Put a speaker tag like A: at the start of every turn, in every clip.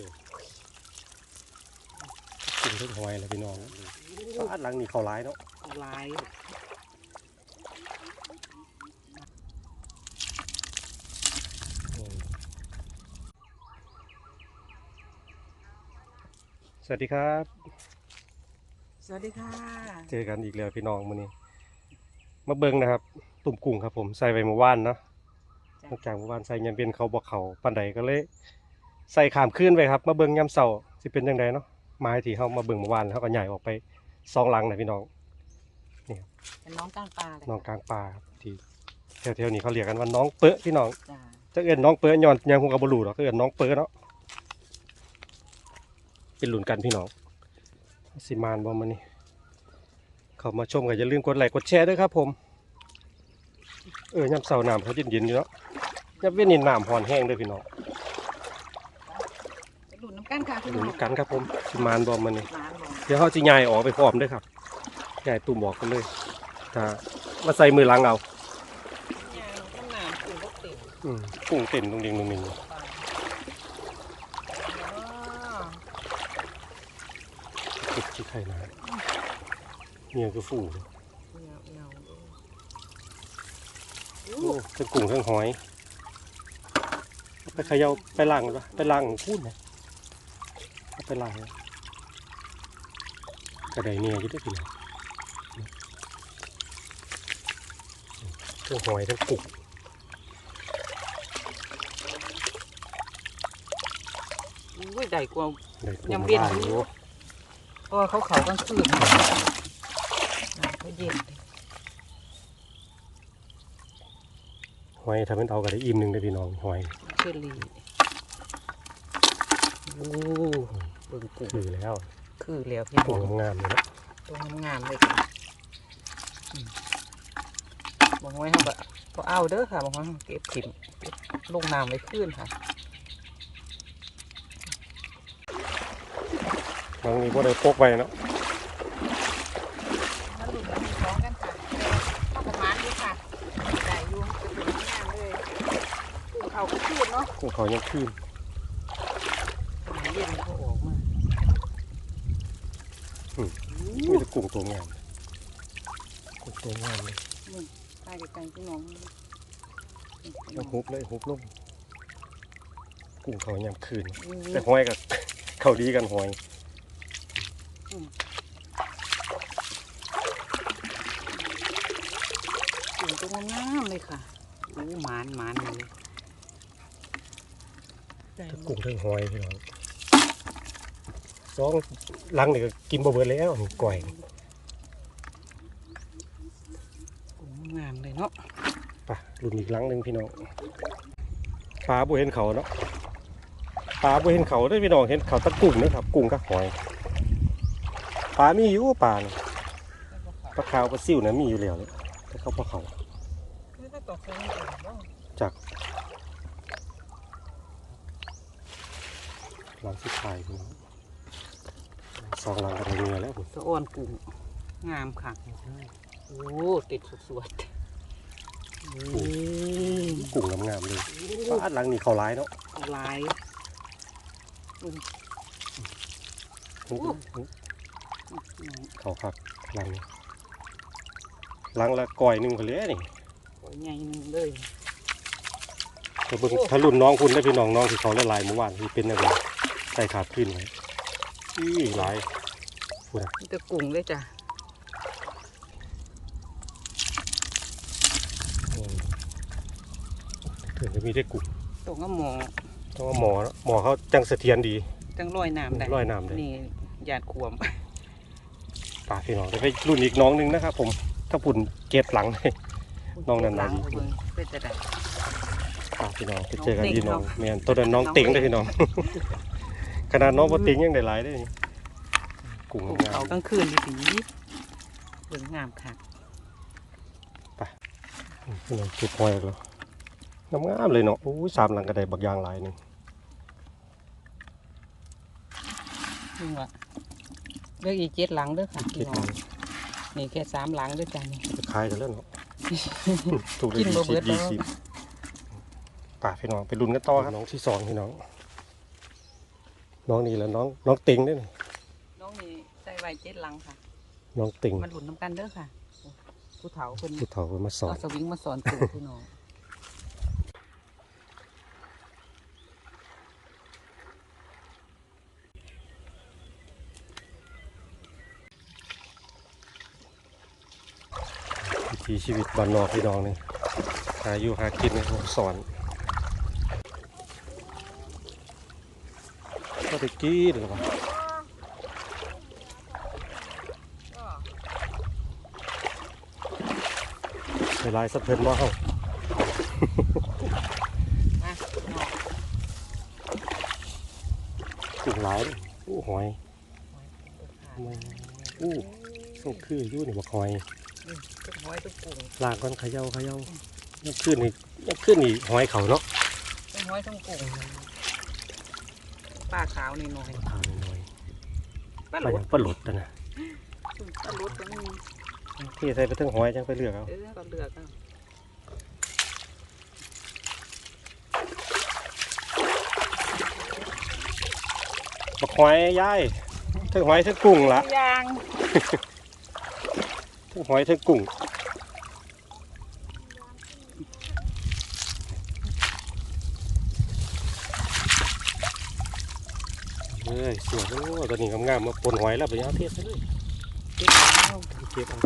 A: อกินเรื่องหอยเลยพี่น้องบ้านหลังนี้เขาร้ายเนาะ
B: เอาลาย
A: อืมสวัสดีครับ
B: สวัสดีค่ะ
A: เจอกันอีกแล้วพี่น้องมื้อนี้ มาเบิ่งนะครับ ตุ่มกุ้งครับผม ใส่ไว้เมื่อวานเนาะหลังจากเมื่อวานใส่ยันเป็นเขาบ่เขาปานใดก็เลย ใส่ขามขึ้นไปครับ มาเบิ่งยามเช้าสิเป็นจังไดเนาะไม้ที่เฮามาเบิ่งเมื่อวานเฮาก็ย้ายออกไปสองหลังนะพี่น้อง
B: เป็นน้องกลางปลาเลย
A: น้องกลางป่าครับที่แถวๆนี้เขาเรียกกันว่าน้องเปอะพี่น้อง
B: จ้า
A: จะเอิ้นน้องเปอะย้อนยังคงกับ่รู้หรอกก็เอิ้นน้องเปอะเนาะเป็นหลุนกันพี่น้องสิมานบ่มื้อนี้เข้ามาชมก็อย่าลืมกดไลค์กดแชร์ด้วยครับ ผม เออยามเช้าน้ำเขาเย็นๆอยู่เนาะยามเว้นนี่น้ำฮ้อนแห้งเด้อพี่น้อง
B: เป็นหลุนน้ำ กันค่ะพี่
A: หลุ
B: น้อนง
A: กันครับผมสิมานบ่มื้อนี้
B: ร้านบอก
A: เดี๋ยวเขาสิย้ายออกไปพร้อมเด้อครับย้ายตุ่มออกกันเลยถ้ามาใส่มือหลังเอา
B: ยางต้นน้ำกลุ่มก็ติด
A: อืมกุ้งเต้นตรงดิงตรงนี้
B: อ๋อ
A: ติดที่ไข่นาเนี่ยคือฝูง
B: เงาเงา
A: โอ้ทั้งกุ้งทั้งหอยเอาไปเขย่าไปล้างก่อนปะไปล้างพูดนะเอา ไปล้างกระไดเนี่ยอยิ่ได้พี่น้องทั้งหอยทั้งกุ้ง
B: อุ้ยใหญ่กว่า
A: ได้กุ้ง
B: ยังเวียน
A: บ้านอยู่
B: เพราะว่าเขาเขากลางคืนน้ำเขาเย็น
A: หอยทำเป็นเอากระได้อิ่มหนึ่งได้พี่น้องหอย
B: เชอรี่โอ้ เบิ่งกุ้ง
A: คือแล้ว
B: คือแล้วพี่
A: กุ้
B: น้อง
A: งงามๆเลยนะ
B: ตัวงามๆเลยค่ะอืมบางไว้เขาก็ก็เอาเด้อค่ะบางไว้เขาเก็บถิ่มเก็บลงน้ำไว้ขึ้นค่ะ
A: บางนี้ก็ได้พกไปเนาะ
B: มาหลุดมามีท้องกันค่ะเข้าประมาณนี้ค่ะได้อยุ่งจะเป็นงามเลยกุ้งเขาก็ขึ้นเนาะ
A: กุ้งเขายังขึ้น
B: หาเย็นเขาออ กมา
A: มีแต่กุ้งตัวงามกุ้งตัวงามเลย
B: ตายกับกันพี่น้อง
A: แล้วฮุบเลยฮุบลงกุ้งเขายังคืน
B: อืม
A: แต่หอยกับเขาดีกันหอย
B: กุ้งตัวงามๆเลยค่ะโอ้หมานหมานเลยได้
A: ทั้ง
B: หม
A: กุ้
B: ด
A: งทั้งหอยพี่น้อง สองหลังนี่ก็กินบ่เบิดแล้วนี่ก่อย
B: กุ้งงามเลยเนาะ
A: ปะรุ่นอีกหลังหนึ่งพี่น้องปลาบ่เห็นเขาเนาะปลาบ่เห็นเขาได้อพี่น้องเห็นเขาแตะกุ้งนะครับ กุ้งกับหอยปลามีอยู่ปลาน่ะปลาขาวปลาซิ่วนะมีอยู่แล้วเลยแต่เขาปลาเขา
B: นี่ก็ตกลงกันเนาะ
A: จากหลังสุดท้ายพี่น้อง สองหลังกันเงือแล้วผม
B: สะอ้อนกุ้งงามค่ะโอ้ติดสวยๆอืม
A: กุ้งงามๆเลยบ้านหลังนี้เขาร้ายเนาะ
B: เอาลาย
A: เขาคักหลังนี้หลังละก่อยหนึ่งก็เหลือนี่
B: โอ้ยใหญ่หนึงเลย
A: แต่เบิ่งถ้ารุ่นน้องคุณได้พี่น้องน้องที่เขาละลายเมื่อวานที่เป็นอะไรใส่ขาดขึ้นไว้ อี้หลายพูดนะ
B: มีแต่กุ้งเลยจ้ะ
A: อืมถึงจะมีได้กุ้ง
B: ตรงก็หมอ
A: เพราะว่าหมอเนาะหมอเขาจังเสถียรดี
B: จังลอยน้ำได้
A: ร้อยน้ำได้
B: นี่หยาดขวม
A: ป่าพี่น้องจะไปรุ่นอีกน้องหนึงนะครับ ผมถ้าปุ่นเก็บหลังเลยน้องนันนา
B: ล้าง
A: ดี
B: เอาเบิ่งเป็นจะได้
A: ป่าพี่น้องไปเจอกัน
B: น้องเต็ง
A: พี่น้อง
B: เนาะ
A: แม่นตัวนั้นน้อง
B: น้อง
A: เต็ง
B: เต็ง
A: ได้พี่น้องข นาดน้องบ่เต็งยังได้หลายได้นี่กุ้ง
B: กุ้ง
A: งา
B: เขา
A: ม
B: กลางคืนดีสีเบิ่งงามค่ะ
A: พี่น้องเก็บหอยอีกแล้วงามๆเลยเนาะโอ้ยสามหลังก็ได้บักอยางหลายหนึง
B: นี่ว่าเลือกอีกเจ็ดหลังเด้อค่ะ
A: เก็
B: พี่
A: บ
B: น้องนี่แค่สามหลังเด้อจ้ะนี่
A: จะขายกันแล้วเนาะถูกเลย
B: กิน
A: ยี่
B: บ่เบิ
A: สิ
B: ด
A: บ
B: แล้ว
A: ยี่สิบป่าพี่น้องไปลุ้นกันต่อครับน้องที่สองพี่น้อง น้องนี่แหล้วน้องน้องติงด้วยนี่
B: น้องนี่ใส่ไว้เจ็ดหลังค่ะ
A: น้องติง
B: มันหลุนน้ำกันเด้อค่ะผู้เฒ่าเพิ่น
A: ผู้เฒ่าเพิ่นมาสอน
B: เอาสวิงมาสอนตู่พี่น้อง
A: วิถีชีวิตบ้านนอกพี่น้องนี่หาอยู่หากินนี่ผมสอน ก็ได้กี้หรือเปล่าเวลาสักเพิ่นว่าเฮา
B: มาพี่น้อง
A: กุ้งหลายอู้หอย
B: หอย
A: อู้ต้องคืออยู่นี่บ่หอย
B: ทุกหอยทุกกุ้ง
A: ลางก่อนเขย่าเขย่ายังขึ้นนี่ยังขึ้นนี่หอยเขาเนาะ
B: ทุกหอยทุกกุ้ง ปลาขาวนี่หน่อย
A: ขาวน้อย
B: ปลา
A: ๆ
B: ห
A: ปลา
B: ลุ
A: หยั
B: ด
A: งปลาหลดนะนะ
B: ปลาหลุดก็มี
A: ที่ใส่ไปทั้งหอยจังไปเลือกเอา
B: เออก็เลือกเอา
A: บักหอยยายทั้งหอยทั้งกุ้งละ
B: ยาง
A: ทั้งหอยทั้งกุ้ง เอ้ยสียโอ้ตัวนี้งามๆมาปนหอยแล้วไปเอาเทศไปเลย
B: เก็บเอา
A: เก็บเอา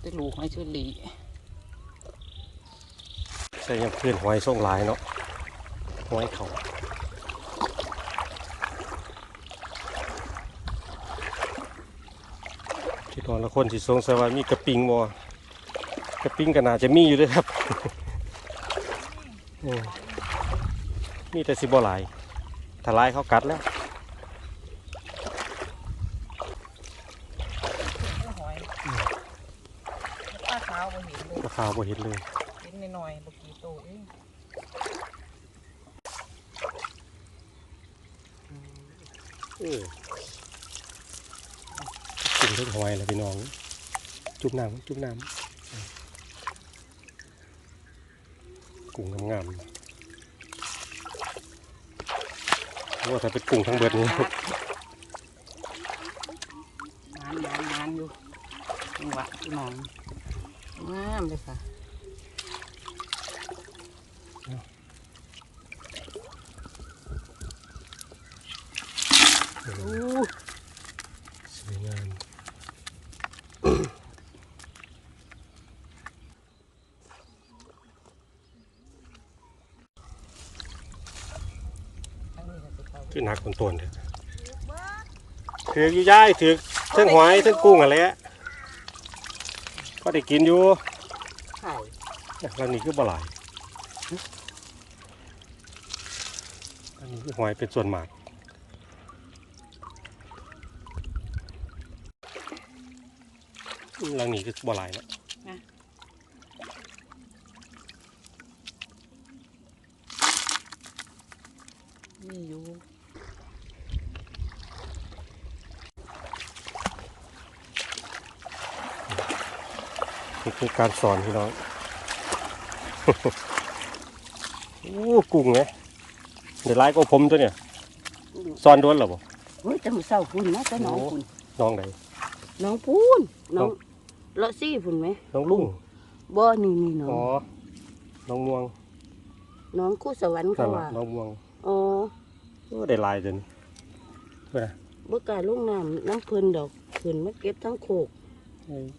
B: ได้ลูกหอยเชอรี่
A: ใส่ยังเพื่อนหอยส่งลายเนาะหอยเขาคิดว่าละคนสิสงสัยว่ามีกระปิงบ่กระปิงก็น่าจะมีอยู่ด้วยครับ มีแต่สิบ่หลายถ้าหลายเขากัดแล้ว
B: หอยปลาขาวบ่เห็นเลย
A: ราคาวบ่เห็นเลย
B: เห็นน้อยๆบ่กี่โตเอง
A: เออกินเรื่องหอยแล้วพี่น้อง จุ่มน้ำจุ่มน้ำกุ้งงามๆ ว่าถ้าเป็นกุ้งทั้งเบิดนี่
B: หมานหมานหมานอยู่จังหวะพี่น้องงามเลยค่ะ
A: โอ้สวยงาม
B: ทั้งนี้ก็สิเข้า
A: คือหนักคนต้นเลยถือกอยู่ย่ายถือกทั้งหอยทั้งกุ้งอะไรอะก็ได้กินอยู่
B: ไข่
A: เนี่ยแล้วนี่คือบ่หลายอันนี้คือหอยเป็นส่วนมากหลังนี้คือบ่หลายเนาะ
B: นี่อยู่
A: คือการสอนพี่น้องโอ้กุ้งไงเดี๋ยวไล่ก็ผมตัวเนี่ยสอนด้วนเหรอบ่
C: เฮ้ยแต่มื้อเช้าพุ่นนะแต่น้องพุ่น
A: น้องไหน
C: น้องพุ่นน้องเลาะซี่พุ่นไหม
A: น้องลุง
C: บ่นี่นี่น้อ
A: อ๋องน้องม่วง
C: น้องคู่สวรรค์
A: นั่
C: เขา
A: นล่ะ
C: ว่า
A: น้องม่วง
C: อ๋อ
A: โอ้ได้หลายจนเพื่อน
C: บ่กล้าลงน้ำน้ำเพิ่นดอกเพิ่นมาเก็บทั้งโคก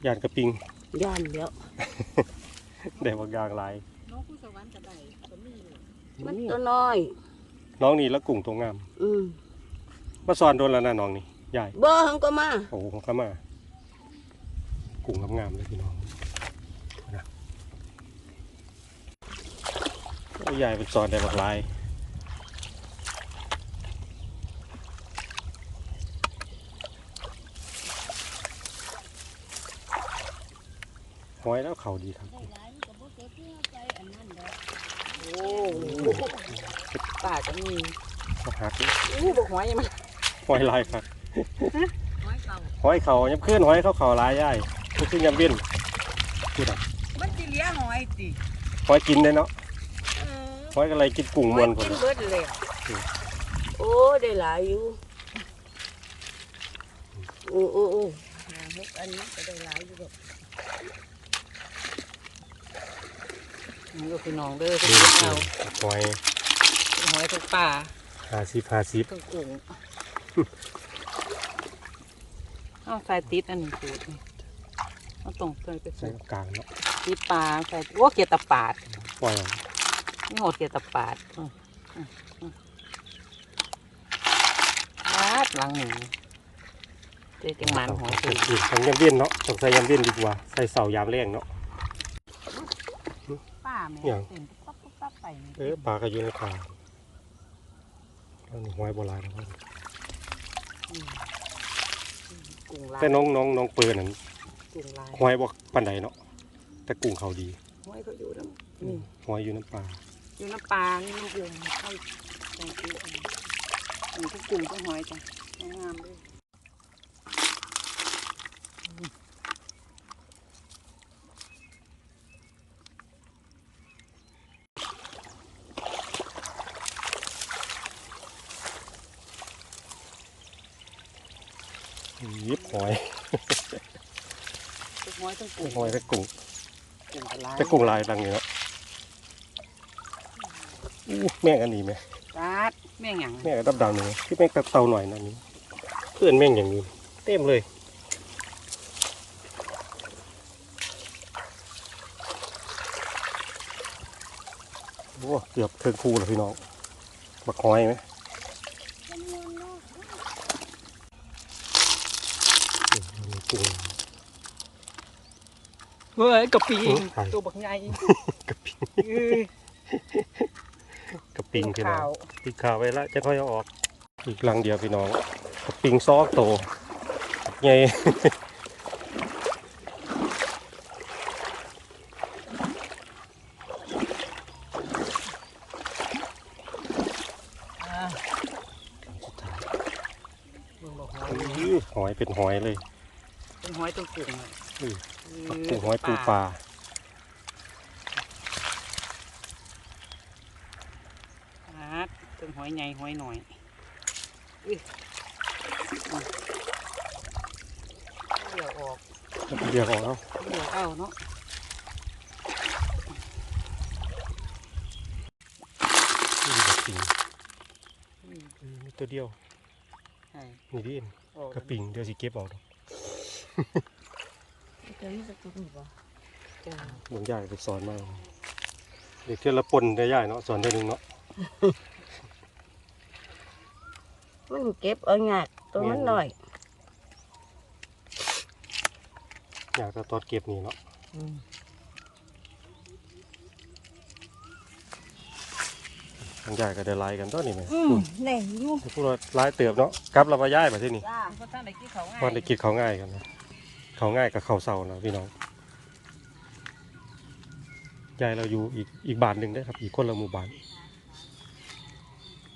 A: ยานกระปิง
C: ย่านแล้ว
A: ได้บางอย่างหลาย
B: น้องผู้สวรรค์ก็ได้ก็มีอยู่
C: มันตัวน้อย
A: น้องนี่แล้วกุ้งตัวงาม
C: อืม
A: มาสอนโดนแล้วนะน้องนี่ใหญ่
C: บ่หังก็มา
A: โอ้โหเข้ามา กุ้งงามๆเลยพี่น้องนะโอ้ใหญ่เป็นสอนได้หลากหลาย หอยแล้วเขาดีครับ
B: โอ้ป้าก็มี
A: เขาหักนี่
B: อู้บอกหอยมัน
A: หอยลายครับ
B: หอยเก่า
A: หอยเขายับขึ้นหอยเขาเขาหลายย่ายก็คือยำเบี้ยนพูดอะ
B: มันสิเลี้ยงหอยติ
A: หอยกินได้เนาะ
B: เออ
A: หอยอะไรกินกุ้งมวนพุ่น
C: กิน
A: น่ะ
C: เบิดเลยโอ้ได้หลายอยู่โอ้โอ้โอ้หาหกอันนี้ก็ได้หลายอยู่ดอก
B: นี่ก็พี่น้องเด้อ
A: นี่
B: พี่เอา
A: หอย
B: เป็นหอยทุกป่า
A: 50 50
B: ทุกกุ้งเอาใส่ติดอันนี้ปูดนี่เอาตรงใส่ไป
A: ใส่
B: ใส่
A: กลางเนาะ
B: ติดปลาใส่โอ้เกียรตะปาด
A: ปล่อยเอา
B: นี่โหดเกียรตะปาดอืมอืมอืมลาดหลังหนึ่งเจ๊จังหมันหอย
A: ใส่
B: ตี
A: ทางยามเวียนเนาะต้องใส่ยามเวียนดีกว่า ใส่เสายามแรงเนาะ
B: ป้าแม่
A: หยัง
B: เต็มปั๊บปั๊บปั๊บไปนี่
A: เออปลาก็อยู่ในขาแล้วนี่หอยโบราณนะครับ
B: มกุ้งลาย
A: แต่น้องน้องน้องเปิดนั่น
B: กุ้งลาย
A: หอยบ่ปานใดเนาะแต่กุ้งเขาดี
B: หอยเขาอยู่น้ำนี่
A: หอยอยู่น้ำปลา
B: อยู่น้ำปลานี่น้ำกุ้งเข้าตรงนี้อันนี้อันนี้ก็กุ้งก็หอยจ้ะงามๆด้วย
A: ยิบหอย
B: ทุกหอยทั้งกุ้ง
A: หอยแต่กุ้ง
B: กุ้งกระลาย
A: แต่กุ้งลายดังอยู่เนาะอู้แม่งอันนี้ไหม
B: จัดแม่งหยัง
A: แม่งดับดำๆนี่ที่แม่งตะเตาหน่อยนะนี่เพื่อนแม่งอย่างนี้เต็มเลยโอ้เกือบเทิงคูแล้วพี่น้องบักหอยไหมนี่มี กุ้ง
B: เฮ้ยกะปิ
A: อืมใช่
B: ตัวบักใหญ่
A: กระปิง
B: เอ้ย
A: กระปิงพี่น้อ
B: ขางว
A: ปิงขาวไว้ละจะค่อยเอาออก อีกลังเดียวพี่น้องกระปิงซอกโตใหญ่
B: อ่าเบิ่งบ่หอย
A: อื้อหอยเป็นหอยเลย
B: เป็นหอยตัวกุ้งอะ
A: อุ้ย
B: เออ
A: กุ้งหอยปูปลา
B: จัดเป็นหอยใหญ่หอยหน่อยอุ้ยอืมเดี๋ยวออก
A: เรียกออกแล้ว
B: เดี๋ยวเอาเนาะ
A: นี่กระปิง
B: อืม
A: อืมมีตัวเดียว
B: ใช่
A: นี่ดิ
B: ออก
A: กระปิงเดี๋ยวสิเก็บออกด อก
C: จะมีสักตัวบ่
B: จ้า
A: บางอย่างไปสอนมาเด็กเที่ยวละปนได้ย่ายเนาะสอนได้หนึ่งเนาะ
C: มันเก็บเอายากตัวมันหน่อย
A: อยากจะตอดเก็บนี่เนาะ
C: อืม
A: บางอย่างก็ได้ไล่กันตอนนี้ไหม
C: อืมแน่อยู่
A: พวกเราไล่เติบเนาะกลับเราไปย้ายมาที่นี่
C: จ้า
B: เพราะท่านไหนกี้เขาง่าย
A: วันได้กินเขาวง่ายกันนะ เขาวง่ายกับเขาวเศร้านะพี่น้องยายเราอยู่อีกอีกบ้านหนึ่งได้อครับ อีกคนละหมู่บ้าน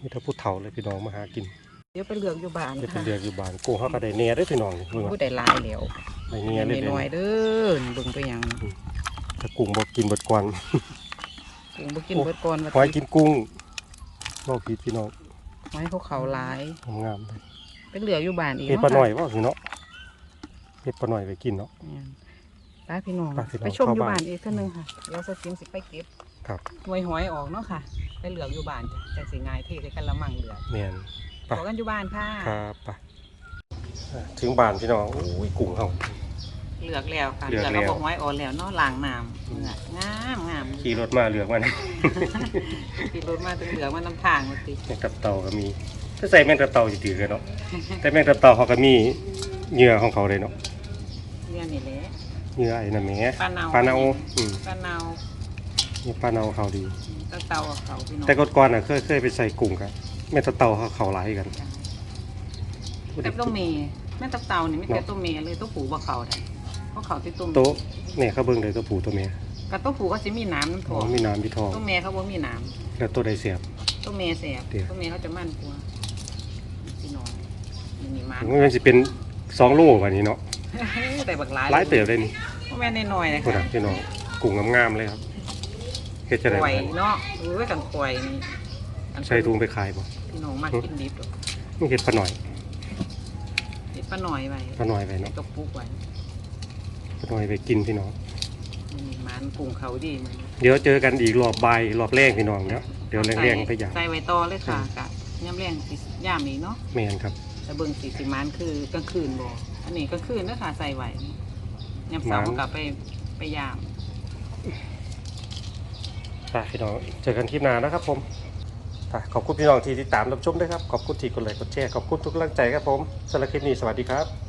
A: มีแต่ผู้เฒ่าเลยพี่น้องมาหากิน
B: เดี๋ยวไปเลือกอยู่บ้าน
A: จะเป็
B: ค่ะ
A: นเดือกอยู่บ้านกูเขาก็ได้เนียได้อพี่น้องนี่ว่า
B: ผู้ใดหลายแล้ว
A: ได้เนียเลย
B: มี
A: เด้
B: น้อยเด้อเบิ่งไปหยัง
A: ถ้ากุ้งบอกกินบดกวน
B: กุ้งบ่กินเบิดก่อนว่า
A: หอยกินกุ้งบอกผิดพี่น้อง
B: หอยเขาเขาหลาย
A: งามๆเลย
B: เป็นเหลืออยู่บ้านอีก
A: เห็ดปลาหน่อยว่าคือเนาะ เห็ดปลาหน่อยไปกินเนาะ
B: ไปพี่น้อง
A: ไปพี่น้อง
B: ไปชมอยู่
A: เข้าบ้าน
B: บ้านอีกเท่านึงค่ะเดี๋ยวสกิมสิไปเก็บ
A: ครับ
B: หน่วยหอยออกเนาะค่ะ ไปเหลือกอยู่บ้านจ้ะจังสิง่ายเทใส่กันละมังเหลือก
A: เนียนไป
B: ขอกันอยู่บ้านค่ะ
A: ครับไปอ่าถึงบ้านพี่น้องโอ้ยกุ้งเขา
B: เหลือกแล้วค่ะ
A: เหลื
B: เห
A: อก
B: ลือก
A: แล้ว
B: แล้ว บอกหอยออกแล้วเนาะล้างน้ำ
A: อืม
B: เหลือกงามงาม
A: ขี่รถมาเหลือกมัน
B: ขี่รถมาถึงเหลือกมาน้ำทางมาติ
A: แมงตับเต่าก็มีถ้าใส่แมงตับเต่าจะถือกันเนาะ แต่แมงตับเต่าเขาก็มีเหยื่อของเขาเลยเนาะ
B: เนี่ยนี่แหละ
A: เหยื่อไอ้นั่นแหม
B: ปลาเนา
A: ปลาเนาอืม
B: ปลาเนา
A: นี่ปลาเนาเขาดี
B: ตะเตากับเขาพี่น้อง
A: แต่ก่อนๆน่ะเคยเคยไปใส่กุ้งกันแมงตับเต่าเขาเขาหลายกัน
B: แต่ต้มเมย์แม่ตะเตานี่ไม่แต่ต้มเมย์เลยต้มผูบ่เขาได้เพราะเขาที่ต้ม
A: โต๊ะเนี่ยเขาเบิ่งเลยตัวผู้ตัวเมีย
B: กับต้มผูก็สิมีน้ำน้ำท
A: อ๋
B: อ
A: องมีน้ำมีทอง
B: ต้มเมย์เขาบ่มีน้
A: แล้วตัวใดเสียบำ
B: ต้มเมย์แสบ
A: เดี๋ยว
B: ต้มเมย์เขาจะมั่นกว่าพี่น้องนี่มีมัน
A: มันสิเป็น สองโลกว่านี้เนาะ
B: แต่บักหลาย
A: หลายเติบเลยนี่
B: พ่อแม่นน้อยๆนะ
A: คน
B: คะ
A: น่ะพี่น้องกุ้งงามๆเลยครับเฮ็ดจะได้
B: ข่อยเนาะเอ้ยกันข่อยนี่อัน
A: ใส่ถุงไปขายบ่
B: พี่น้องมากินดิบดอก
A: นี่เฮ็ดปลาหน่อย
B: เฮ็ดป้าหน่อยไว้
A: ปลาหน่อยไปเนาะ
B: กระปุกไว้
A: ปลาหน่อยไปกินพี่น้อง
B: นี่มันปรุงเขาดีมัน
A: เดี๋ยวเจอกันอีกรอบบ่ายรอบแรกพี่น้องเนาะเดี๋ยวแรงๆไปอย่าง
B: ใส่ไว้ต่อเลยค่ะกะย่ำแรงสิย่ามอีกเนาะ
A: แม่นครับ
B: แต่เบิ่งสีสิมันคือกลางคืนบ่อันนี้กลางคืนเด้อค่ะใส่ไว้ยามเช้า
A: มัน
B: กลับไปไปยาม
A: ไปพี่น้องเจอกันคลิปหน้านะครับผมไปขอบคุณพี่น้องที่ติดตามรับชมด้วยครับ ขอบคุณที่กดไลค์กดแชร์ ขอบคุณทุกกำลังใจครับผมสำหรับคลิปนี้สวัสดีครับ